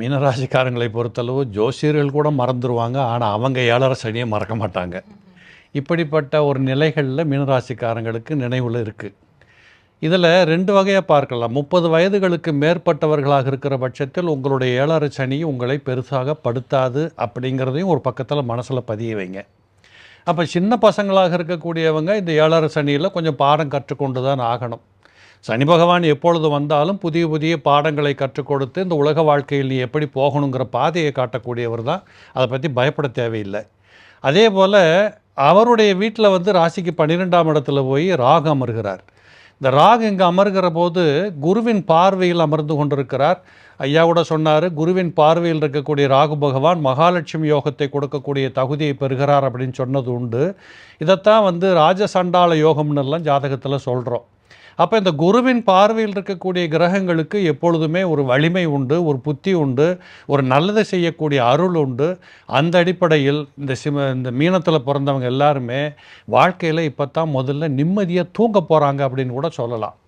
மீனராசிக்காரங்களை பொறுத்தளவு ஜோசியர்கள் கூட மறந்துடுவாங்க ஆனால் அவங்க ஏழரை சனியை மறக்க மாட்டாங்க. இப்படிப்பட்ட ஒரு நிலைகளில் மீனராசிக்காரங்களுக்கு நினைவில் இருக்குது இதில் ரெண்டு வகையாக பார்க்கலாம். முப்பது வயதுகளுக்கு மேற்பட்டவர்களாக இருக்கிற பட்சத்தில் உங்களுடைய ஏழரை சனி உங்களை பெருசாக படுத்தாது அப்படிங்கிறதையும் ஒரு பக்கத்தில் மனசில் பதிய வைங்க. அப்போ சின்ன பசங்களாக இருக்கக்கூடியவங்க இந்த ஏழரை சனியில் கொஞ்சம் பாடம் கற்றுக்கொண்டு தான் ஆகணும். சனி பகவான் எப்பொழுது வந்தாலும் புதிய புதிய பாடங்களை கற்றுக் கொடுத்து இந்த உலக வாழ்க்கையில் நீ எப்படி போகணுங்கிற பாதையை காட்டக்கூடியவர் தான். அதை பற்றி பயப்பட தேவையில்லை. அதே போல் அவருடைய வீட்டில் வந்து ராசிக்கு பன்னிரெண்டாம் இடத்துல போய் ராகு அமர்கிறார். இந்த ராகு இங்கே அமர்கிற போது குருவின் பார்வையில் அமர்ந்து கொண்டிருக்கிறார். ஐயா கூட சொன்னார் குருவின் பார்வையில் இருக்கக்கூடிய ராகு பகவான் மகாலட்சுமி யோகத்தை கொடுக்கக்கூடிய தகுதியை பெறுகிறார் அப்படின்னு சொன்னது உண்டு. இதைத்தான் வந்து ராஜசண்டால யோகம்னு எல்லாம் ஜாதகத்தில் சொல்கிறோம் அப்போ இந்த குருவின் பார்வையில் இருக்கக்கூடிய கிரகங்களுக்கு எப்பொழுதுமே ஒரு வலிமை உண்டு ஒரு புத்தி உண்டு ஒரு நல்லதை செய்யக்கூடிய அருள் உண்டு. அந்த அடிப்படையில் இந்த சிம இந்த மீனத்தில் பிறந்தவங்க எல்லாருமே வாழ்க்கையில் இப்போ தான் முதல்ல நிம்மதியாக தூங்க போகிறாங்க அப்படின்னு கூட சொல்லலாம்.